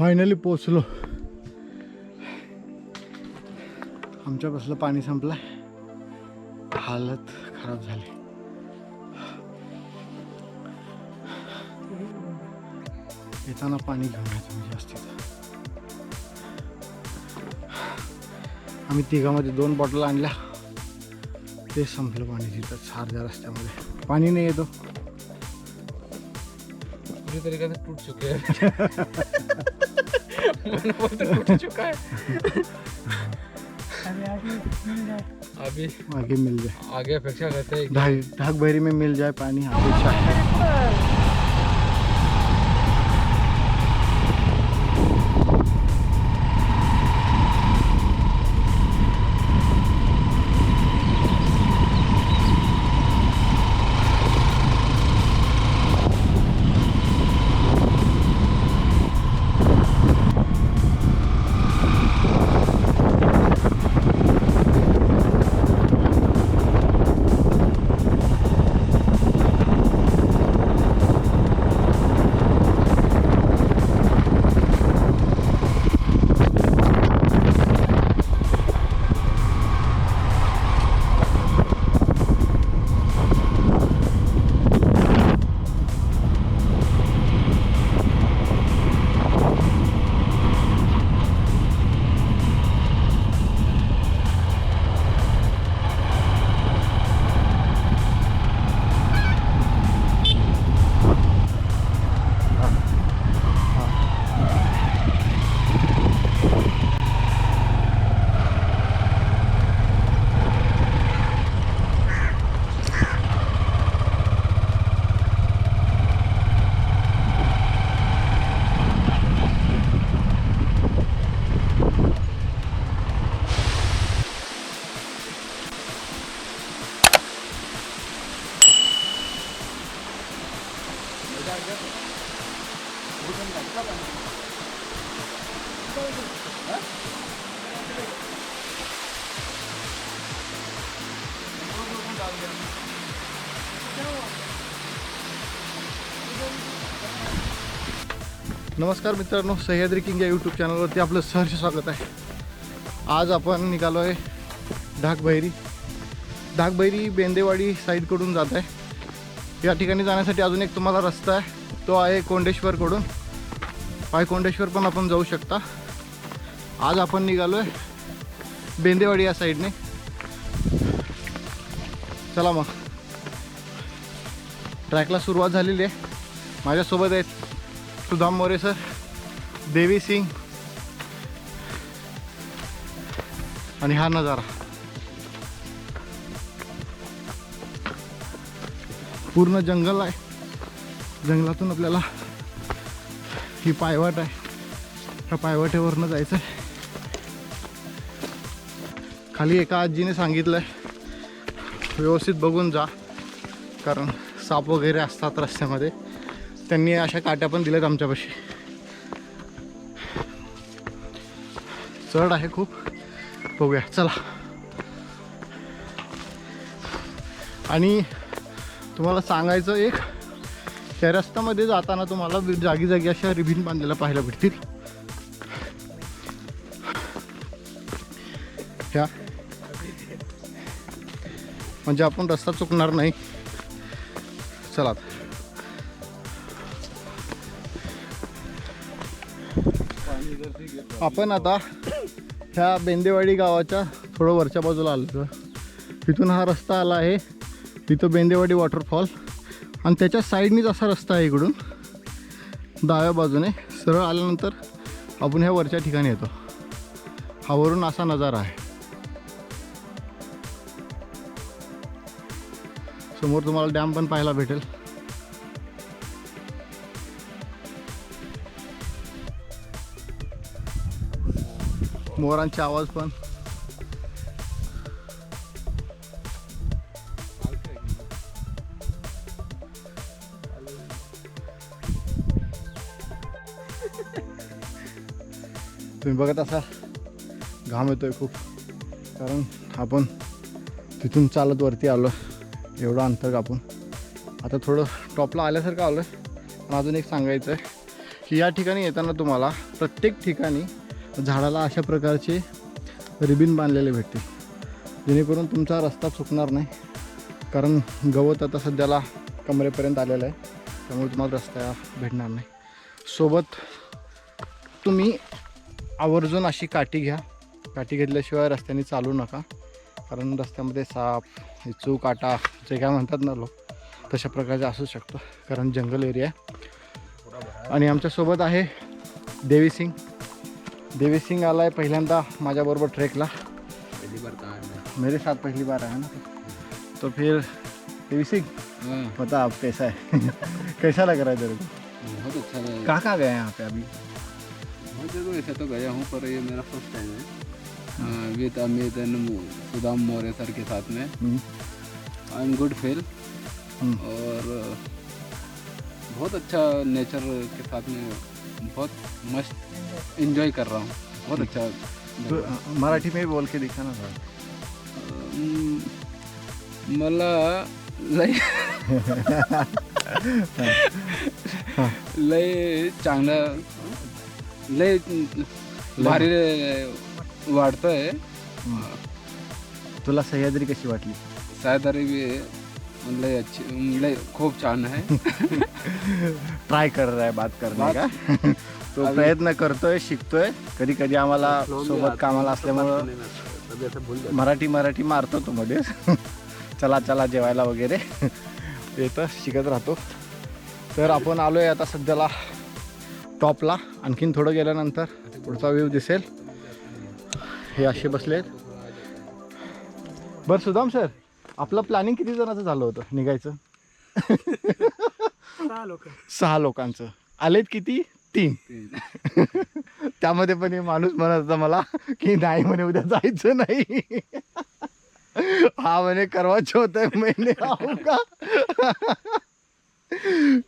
Finally पोचलो आमच्या बसलं पाणी संपलंय हालत खराब झाली. येताना पाणी घेऊन या तुम्ही जास्तीत आम्ही तिघामध्ये दोन बॉटल आणल्या. ते संपलं पाणी तिथं अर्ध्या रस्त्यामध्ये. पाणी नाही येतो. पूरी तरीके से टूट चुके तो टूट चुका है अभी आगे मिल जाए। आगे अपेक्षा करते हैं ढाक भरी में मिल जाए पानी अपेक्षा है। नमस्कार मित्रांनो सह्याद्री किंग या यूट्यूब चॅनलवरती आपलं सहर्ष स्वागत आहे. आज आपण निघालो आहे ढाकबैरी ढाकबैरी बेंदेवाडी साईडकडून जात आहे. या ठिकाणी जाण्यासाठी अजून एक तुम्हाला रस्ता आहे. तो आहे कोंडेश्वरकडून. पाय कोंडेश्वर पण आपण जाऊ शकता. आज आपण निघालो आहे बेंदेवाडी या साईडने चला मग. ट्रॅकला सुरुवात झालेली आहे. माझ्यासोबत आहेत सुदाम मोरे सर देवी सिंग आणि हा नजारा. पूर्ण जंगल आहे. जंगलातून आपल्याला ही पायवाट आहे. ह्या पायवाटेवरनं जायचं आहे खाली एका आजीने सांगितलं आहे व्यवस्थित बघून जा कारण साप वगैरे असतात रस्त्यामध्ये. त्यांनी अशा काट्या पण दिल्यात आमच्यापाशी. चढ आहे खूप. बघूया चला. आणि तुम्हाला सांगायचं एक त्या रस्त्यामध्ये जाताना तुम्हाला जागी जागी अशा रिबीन बांधलेल्या पाहायला भेटतील. ह्या. म्हणजे आपण रस्ता चुकणार नाही. चला आपण आता ह्या बेंदेवाडी गावाच्या थोडं वरच्या बाजूला आलो तिथून हा रस्ता आला आहे. तिथं बेंदेवाडी वॉटरफॉल आणि त्याच्या साईडनीच असा रस्ता आहे इकडून. डाव्या बाजूने सरळ आल्यानंतर आपण ह्या वरच्या ठिकाणी येतो. हा वरून असा नजारा आहे. समोर तुम्हाला डॅम पण पाहायला भेटेल. मोरांचे आवाज पण. तुम्ही बघत असाल घाम येतोय खूप. कारण आपण तिथून चालत वरती आलो एवढं अंतर कापून. आता थोडं टॉपला आल्यासारखं आलो आहे पण अजून एक सांगायचं आहे की या ठिकाणी येताना तुम्हाला प्रत्येक ठिकाणी झाडाला अशा प्रकारचे रिबिन बांधलेले भेटतील जेणेकरून तुमचा रस्ता चुकणार नाही. कारण गवत आता सध्याला कमरेपर्यंत आलेलं आहे. त्यामुळे तुम्हाला रस्ता भेटणार नाही. सोबत तुम्ही आवर्जून अशी काठी घ्या. काठी घेतल्याशिवाय रस्त्याने चालू नका. कारण रस्त्यामध्ये साप इचू काटा जे काय म्हणतात ना लोक तशा प्रकारचे असू शकतं. कारण जंगल एरिया आहे. आणि आमच्यासोबत आहे देवी सिंग. देवी सिंग आला आहे पहिल्यांदा माझ्याबरोबर ट्रेकला. पहली बार कहा है मेरे साथ पहली बार आया ना तो. फिर देवी सिंह मैं बता आप कैसा है? कैसा लग रहा है तेरे को? बहुत अच्छा लगा कहाँ कहाँ गए हैं यहाँ पे अभी? बहुत जगह ऐसे तो गया हूँ पर ये मेरा फ़र्स्ट टाइम है। With Amit and Sudam Maurya sir के साथ में। हम्म, आई एम गुड फील हम्म। और बहुत अच्छा नेचर के साथ में बहुत मस्त इंजॉय कर रहा हूँ। बहुत अच्छा तो, मराठी में बोल के दिखा ना थोड़ा। अं, मला लय लय चांगलं लय भारी वाढतंय तुला सह्याद्री कशी वाटली? सायदारी बी लय अच्छी लय खूप छान आहे. ट्राय कर रहा है बात करने का. तो प्रयत्न करतोय शिकतोय. कधी कधी आम्हाला सोबत कामाला असल्यामुळं मराठी मराठी मारतो तो मध्ये चला चला जेवायला वगैरे. येतं शिकत राहतो. तर आपण आलोय आता सध्याला टॉपला. आणखीन थोडं गेल्यानंतर पुढचा व्ह्यू दिसेल. हे असे बसलेत. बरं सुदाम सर. आपलं प्लॅनिंग किती जणांचं झालं होतं? निघायचं? सहा लोकांचं. आलेत किती? तीन. त्यामध्ये पण हे माणूस म्हणत होता मला की नाही म्हणे उद्या जायचं नाही. हा म्हणे करवा चौथ है मैंने आऊंगा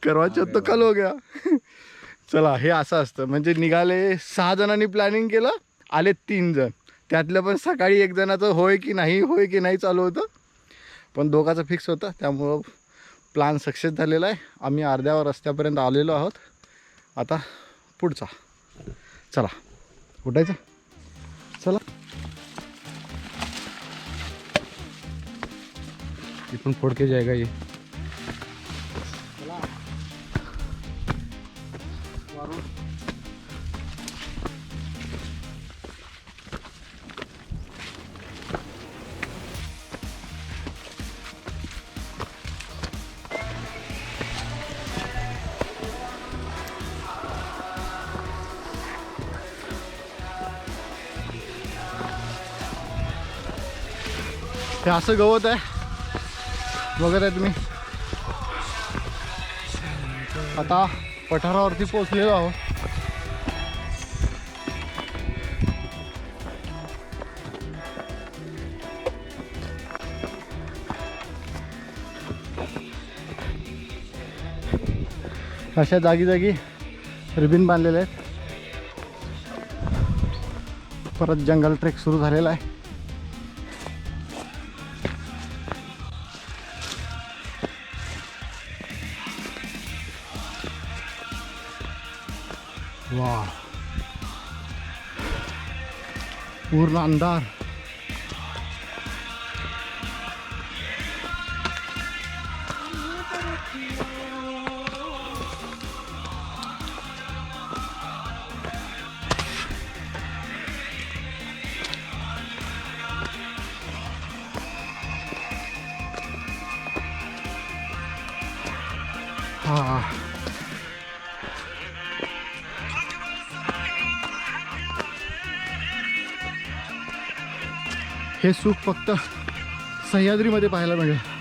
करवा चौथ तो कल हो गया. चला हे असं असतं. म्हणजे निघाले सहा जणांनी प्लॅनिंग केलं आले तीन जण. त्यातलं पण सकाळी एक जणाचं होय की नाही होय की नाही चालू होतं. पण दोघाचं फिक्स होतं. त्यामुळं प्लॅन सक्सेस झालेला आहे. आम्ही अर्ध्या रस्त्यापर्यंत आलेलो आहोत. आता पुढचा. चला. उठायचं? चला. इथून पण फोड़ के ये. हे असं गवत आहे. बघत आहे तुम्ही आता पठारावरती पोहोचलेलो आहोत. अशा जागी जागी रिबिन बांधलेले आहेत. परत जंगल ट्रेक सुरू झालेला आहे. वा पूर्ण अंधार हे सुख फक्त सह्याद्रीमध्ये पाहायला मिळेल.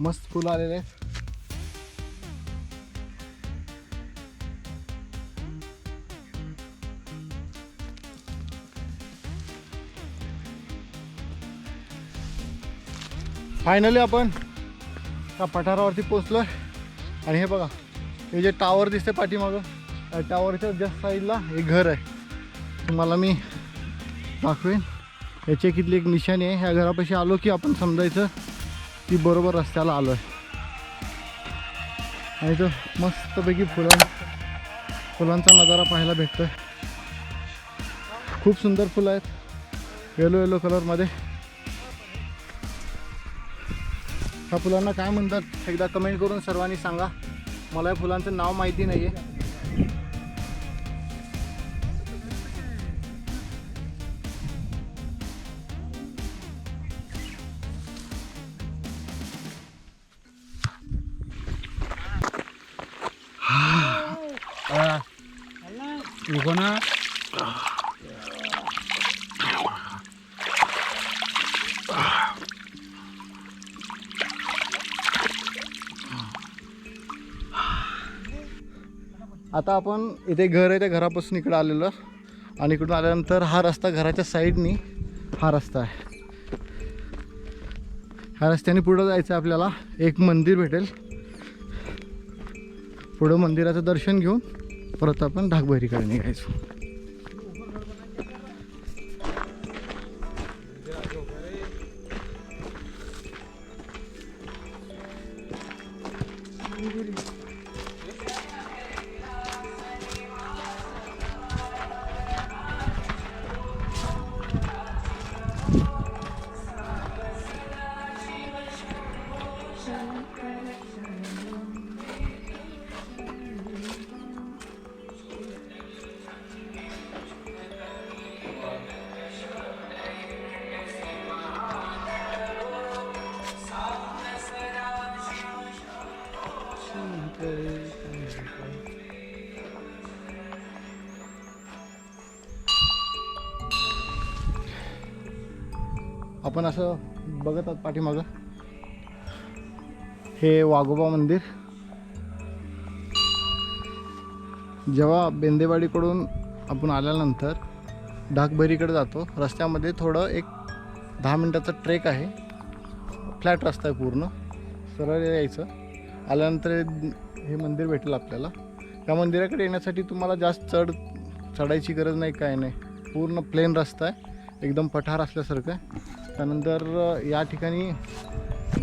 मस्त फुल आलेले आहेत. फायनली आपण त्या पठारावरती पोचलो आहे आणि हे बघा हे जे टावर दिसते पाठीमागं त्या टावरच्या जस्ट साईडला हे घर आहे. तुम्हाला मी दाखवेन. याची कितली एक निशाणी आहे. ह्या घरापाशी आलो की आपण समजायचं. ती बरोबर रस्त्याला आलो आहे आणि तो मस्तपैकी फुलां फुलांचा नजारा पाहायला भेटतोय. खूप सुंदर फुलं आहेत. येलो येलो कलरमध्ये ह्या फुलांना काय म्हणतात एकदा कमेंट करून सर्वांनी सांगा. मला या फुलांचं नाव माहिती नाही आहे आता आपण इथे घर आहे त्या घरापासून इकडं आलेलो. आणि इकडून आल्यानंतर हा रस्ता घराच्या साईडनी हा रस्ता आहे. ह्या रस्त्याने पुढं जायचं आहे आपल्याला. एक मंदिर भेटेल. पुढं मंदिराचं दर्शन घेऊन परत आपण ढाकबहिरीकडे निघायचो. आपण असं बघत आहोत पाठीमागं. हे वाघोबा मंदिर. जेव्हा बेंदेवाडीकडून आपण आल्यानंतर ढाकबरीकडे जातो रस्त्यामध्ये थोडं एक दहा मिनटाचा ट्रेक आहे. फ्लॅट रस्ता आहे पूर्ण. सरळ यायचं. आल्यानंतर हे- मंदिर भेटेल आपल्याला. त्या मंदिराकडे येण्यासाठी तुम्हाला जास्त चढ चढायची गरज नाही काय नाही. पूर्ण प्लेन रस्ता आहे. एकदम पठार असल्यासारखं आहे. त्यानंतर या ठिकाणी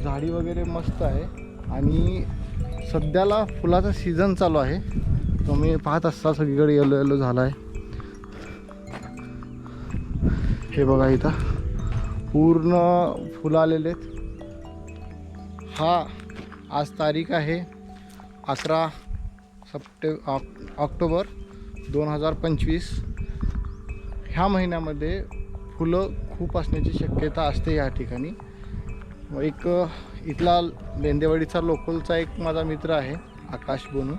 झाडी वगैरे मस्त आहे. आणि सध्याला फुलाचा सीझन चालू आहे. तुम्ही पाहत असता सगळीकडे येलो येलो झाला आहे हे बघा इथं. पूर्ण फुलं आलेले आहेत. हा आज तारीख आहे अकरा सप्टे ऑक्टोबर दोन हजार पंचवीस. ह्या महिन्यामध्ये फुलं खूप असण्याची शक्यता असते या ठिकाणी. एक इथला लेंदेवाडीचा लोकलचा एक माझा मित्र आहे आकाश बोनू.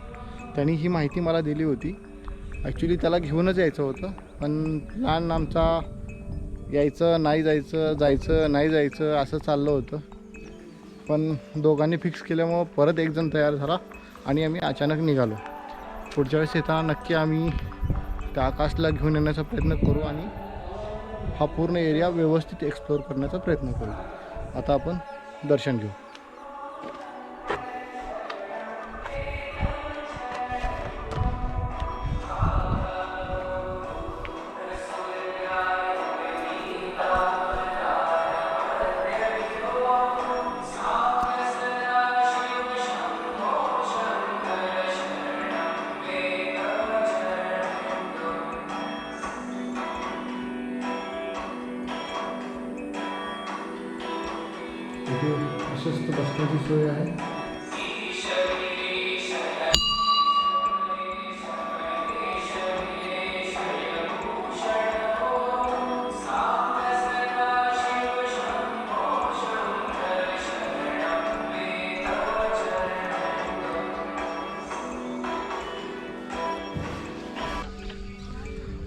त्यांनी ही माहिती मला दिली होती. ॲक्च्युली त्याला घेऊनच यायचं होतं पण लहान आमचा यायचं नाही जायचं जायचं नाही जायचं असं चाललं होतं. पण दोघांनी फिक्स केल्यामुळं परत एकजण तयार झाला आणि आम्ही अचानक निघालो. पुढच्या वेळेस येताना नक्की आम्ही त्या आकाशला घेऊन येण्याचा प्रयत्न करू आणि हा पूर्ण एरिया व्यवस्थित एक्सप्लोअर करण्याचा प्रयत्न करू. आता आपण दर्शन घेऊ.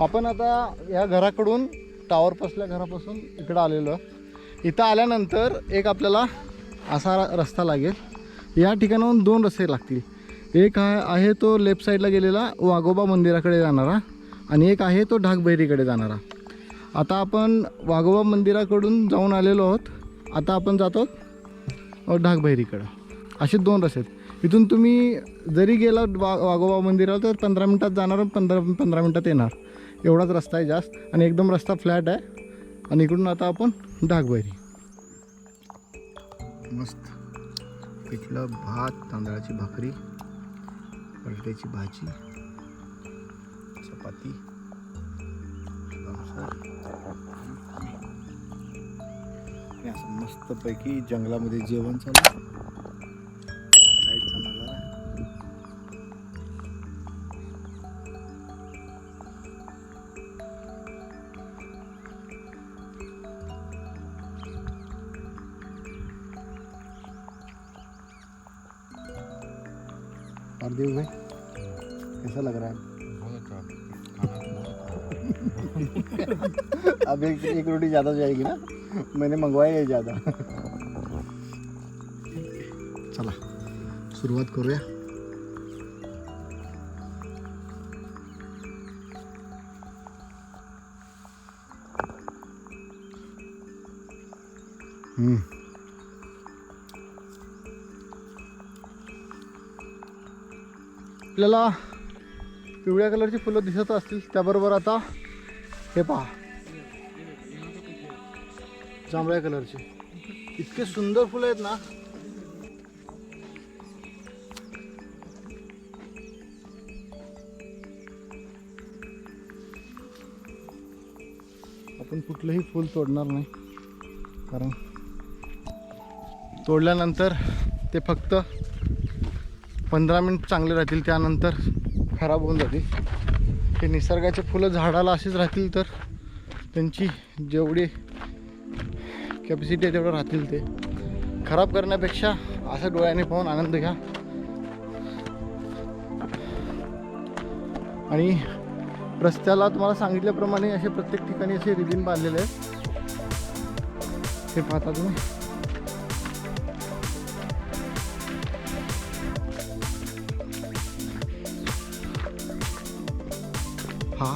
आपण आता या घराकडून टावर पसल्या घरापासून इकडं आलेलो. इथं आल्यानंतर एक आपल्याला असा र- रस्ता लागेल. या ठिकाणाहून दोन रस्ते लागतील. एक आहे तो लेफ्ट साईडला गेलेला वाघोबा मंदिराकडे जाणारा आणि एक आहे तो ढाकबैरीकडे जाणारा. आता आपण वाघोबा मंदिराकडून जाऊन आलेलो आहोत. आता आपण जातो ढाकबैरीकडं असे दोन रस्ते आहेत. इथून तुम्ही जरी गेला वा वाघोबा मंदिराला तर पंधरा मिनटात जाणार पंधरा पंधरा मिनटात येणार. एवढाच रस्ता आहे जास्त. आणि एकदम रस्ता फ्लॅट आहे. आणि इकडून आता आपण डागबैरी मस्त. पिठलं भात तांदळाची भाकरी बटाट्याची भाजी चपाती असं मस्तपैकी जंगलामध्ये जेवण चालू. और देव भाई। कैसा लग रहा है? अब एक एक रोटी ज़्यादा जाएगी ना? मैंने मंगवाई है ज़्यादा। चला सुरुवात करूया हम्म. आपल्याला पिवळ्या कलरची फुलं दिसत असतील त्याबरोबर आता हे पहा. जांभळ्या कलरचे. इतके सुंदर फुलं आहेत ना. आपण कुठलंही फूल तोडणार नाही कारण तोडल्यानंतर ते फक्त पंधरा मिनिट चांगले राहतील त्यानंतर खराब होऊन जातील. हे निसर्गाचे फुलं झाडाला असेच राहतील तर त्यांची जेवढी कॅपॅसिटी आहे तेवढं राहतील ते. खराब करण्यापेक्षा असं डोळ्याने पाहून आनंद घ्या. आणि रस्त्याला तुम्हाला सांगितल्याप्रमाणे असे प्रत्येक ठिकाणी असे रिबिन बांधलेले आहेत. हे पाहता तुम्ही. हा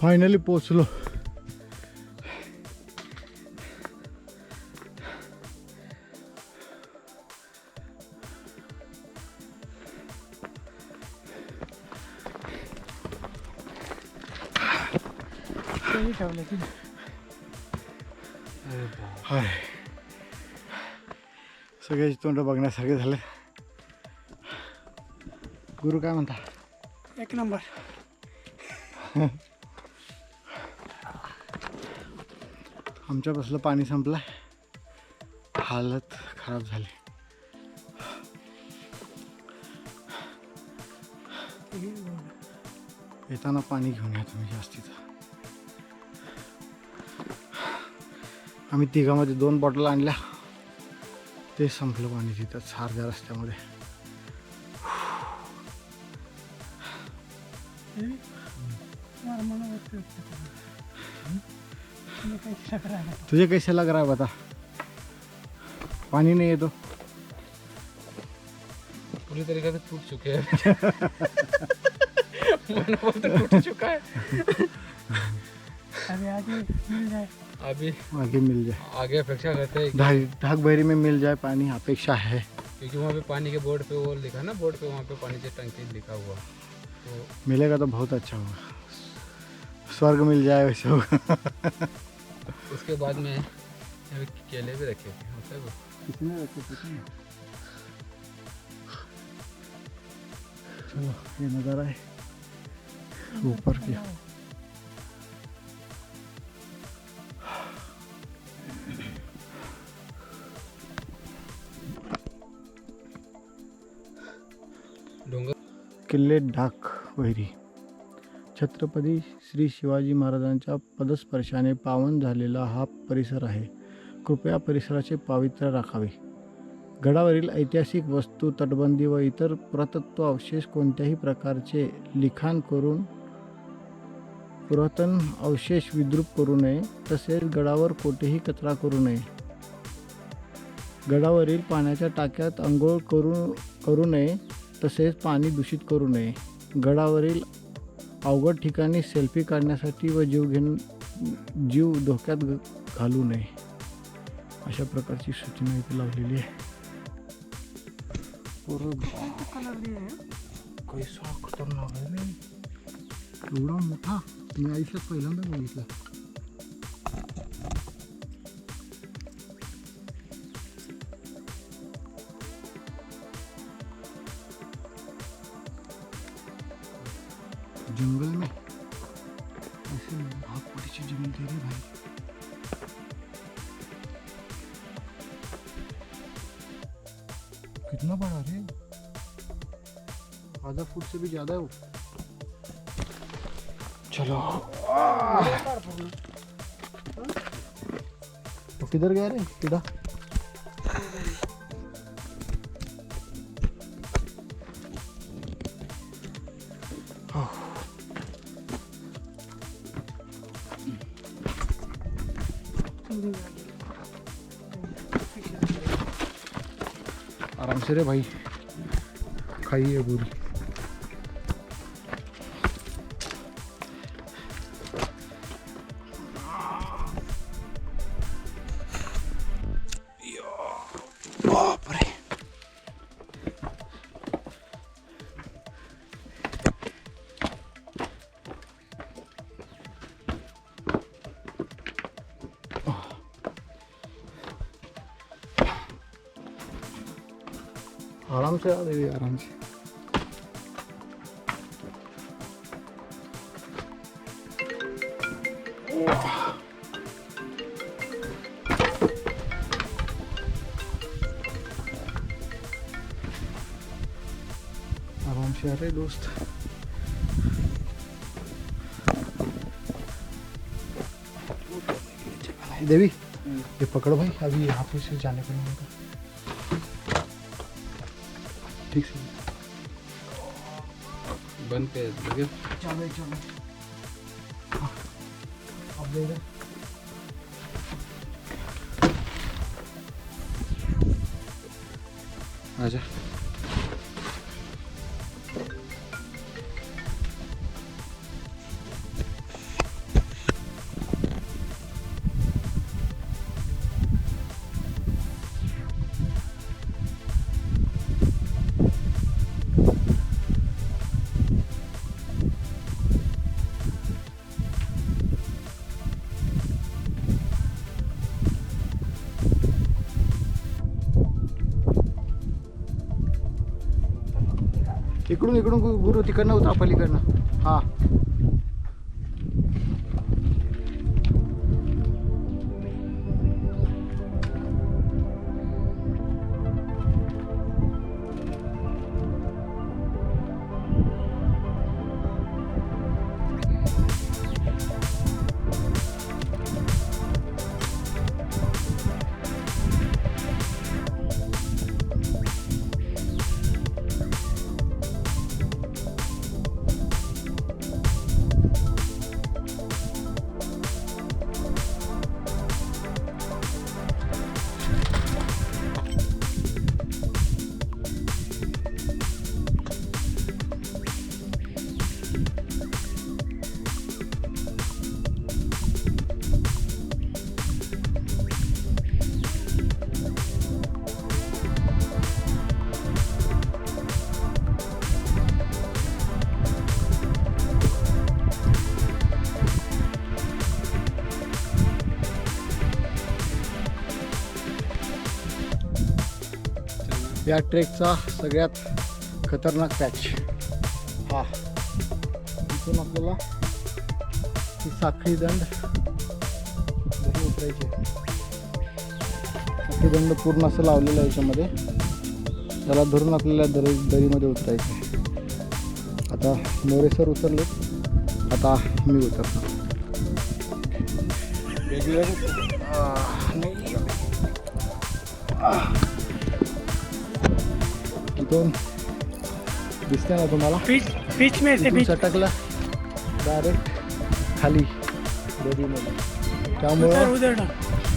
फायनली पोचलो हाय. सगळ्याची तोंड बघण्यासारखे झाले. गुरु काय म्हणता? एक नंबर. आमच्या बसलं पाणी संपलं हालत खराब झाली. येताना पाणी घेऊन या तुम्ही जास्तीचं. आम्ही तिघामध्ये दोन बॉटल आणल्या. ते संपलं पाणी तिथं सारख्या रस्त्यामध्ये. तुझे कैसे लग रहा है बता? पानी नहीं है तो। पूरी तरीके से टूट चुके हैं। मन बहुत टूट चुका है। अभी आगे मिल जाए। अभी आगे मिल जाए। आगे अपेक्षा करते हैं ढाक बहरी में मिल जाए पानी अपेक्षा है। क्योंकि वहाँ पे पानी के बोर्ड पे वो लिखा ना बोर्ड पे वहाँ पे पानी की टंकी लिखा हुआ। तो मिलेगा तो बहुत अच्छा होगा। स्वर्ग मिल जाए वैसे होगा। उसके बाद में अभी केले भी रखे थे होता वो? कितने रखे थे चलो ये नज़ारा है। ऊपर की। डोंगर किल्ले ढाक वैरी। छत्रपती श्री शिवाजी महाराजांच्या पदस्पर्शाने पावन झालेला हा परिसर आहे. कृपया परिसराचे पावित्र्य राखावे. गडावरील ऐतिहासिक वस्तू तटबंदी व इतर पुरातत्व अवशेष कोणत्याही प्रकारचे लिखाण करून पुरातन अवशेष विद्रूप करू नये तसेच गडावर कोठेही कचरा करू नये. गडावरील पाण्याच्या टाक्यात आंघोळ करू करू नये तसेच पाणी दूषित करू नये. गडावरील अवघड ठिकाणी सेल्फी काढण्यासाठी व जीव घेण जीव धोक्यात घालू नये. अशा प्रकारची सूचना इथे लावलेली आहे. कैसा खतरनाक आहे एवढा मोठा? मी आयुष्यात पहिल्यांदा बघितला. जंगल में। ऐसे बहुत बड़ी चीज मिलती है रे भाई। कितना बड़ा रे? आधा फुट से भी ज्यादा है वो। चलो। तो किधर गया रे? कीड़ा आराम से रे भाई आराम से आ देवी आराम से आराम से आ रहे दोस्त. देवी ये पकड़ो भाई अभी यहाँ पे से जाने को नहीं होगा ठीक से। बंद कर लगे चलो चलो। अब ले ले आजा। इकडून इकडून गुरु तिकडनं होता पलीकडनं. हां. या ट्रेकचा सगळ्यात खतरनाक पॅच. हा. इथून आपल्याला ही साखळी दंड घरी उतरायची साखळी दंड पूर्ण असं लावलेलं आहे याच्यामध्ये. त्याला धरून आपल्याला दरी दरीमध्ये उतरायचे आहे. आता मोरेसर उतरले. आता मी उतरतो आह, इथून दिसते ना तुम्हाला? बीच बीच में से बीच सटकला. डायरेक्ट खाली. उधर त्यामुळं उधर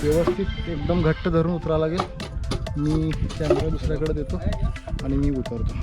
व्यवस्थित एकदम घट्ट धरून उतरावं लागेल. मी कॅमेरा दुसऱ्याकडे देतो आणि मी उतरतो.